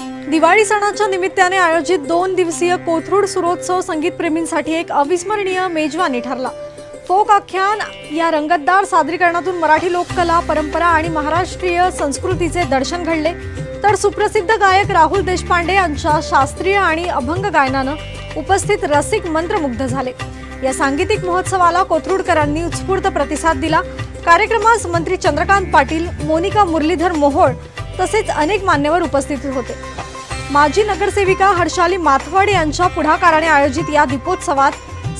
दिवाळी सणाच्या निमित्ताने आयोजित दोन दिवसीय कोथरूड सुरोत्सव संगीतप्रेमींसाठी एक अविस्मरणीय मेजवानी ठरला. फोक आख्यान या रंगतदार सादरीकरणातून मराठी लोककला परंपरा आणि महाराष्ट्रीय संस्कृतीचे दर्शन घडले. तर सुप्रसिद्ध गायक राहुल देशपांडे यांच्या शास्त्रीय आणि अभंग गायनानं उपस्थित रसिक मंत्रमुग्ध झाले. या सांगीतिक महोत्सवाला कोथरूडकरांनी उत्स्फूर्त प्रतिसाद दिला. कार्यक्रमास मंत्री चंद्रकांत पाटील मोनिका मुरलीधर मोहोळ तसेच अनेक मान्यवर उपस्थित होते. माजी नगरसेविका हर्षाली माथवड यांच्या पुढाकाराने आयोजित या दीपोत्सवात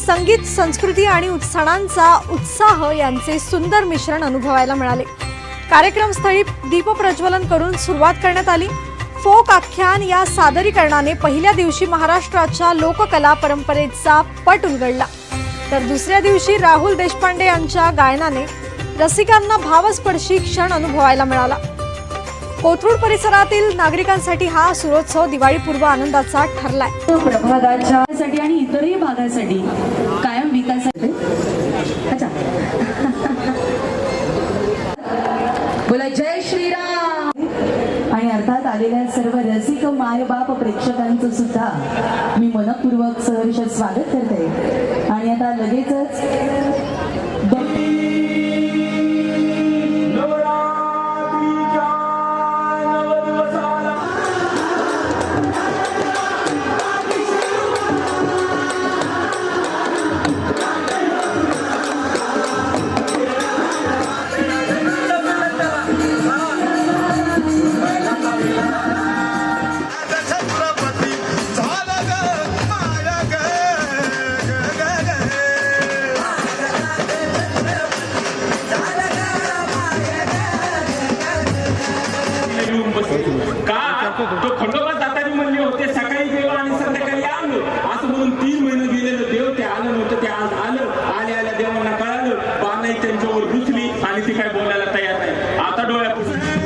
संगीत संस्कृती आणि सणांचा उत्साह यांचे सुंदर मिश्रण अनुभवायला मिळाले. कार्यक्रमस्थळी दीपप्रज्वलन करून सुरुवात करण्यात आली. फोक आख्यान या सादरीकरणाने पहिल्या दिवशी महाराष्ट्राच्या लोककला परंपरेचा पट उलगडला. तर दुसऱ्या दिवशी राहुल देशपांडे यांच्या गायनाने रसिकांना भावस्पर्शी क्षण अनुभवायला मिळाला. कोथरूड परिसरातील नागरिकांसाठी हा सुरोत्सव दिवाळीपूर्व आनंदाचा ठरलाय. प्रभागाच्या आणि इतरही भागासाठी कायम विकासासाठी. अच्छा. बोला जय श्रीराम. आणि अर्थात आलेल्या सर्व रसिक मायबाप प्रेक्षकांचं सुद्धा मी मनपूर्वक सहर्ष स्वागत करते. आणि आता लगेचच येऊन उपस्थित का? तो खंडोबा दातारी म्हणले होते सकाळी गेलो आणि संध्याकाळी आलो. असं म्हणून तीन महिने गेलेलं. देव ते आलं नव्हतं ते आज आलं. आले आल्या देवांना कळालं. बानाई त्यांच्यावर रुचली आणि ती काय बोलायला तयार नाही. आता डोळ्यापुढे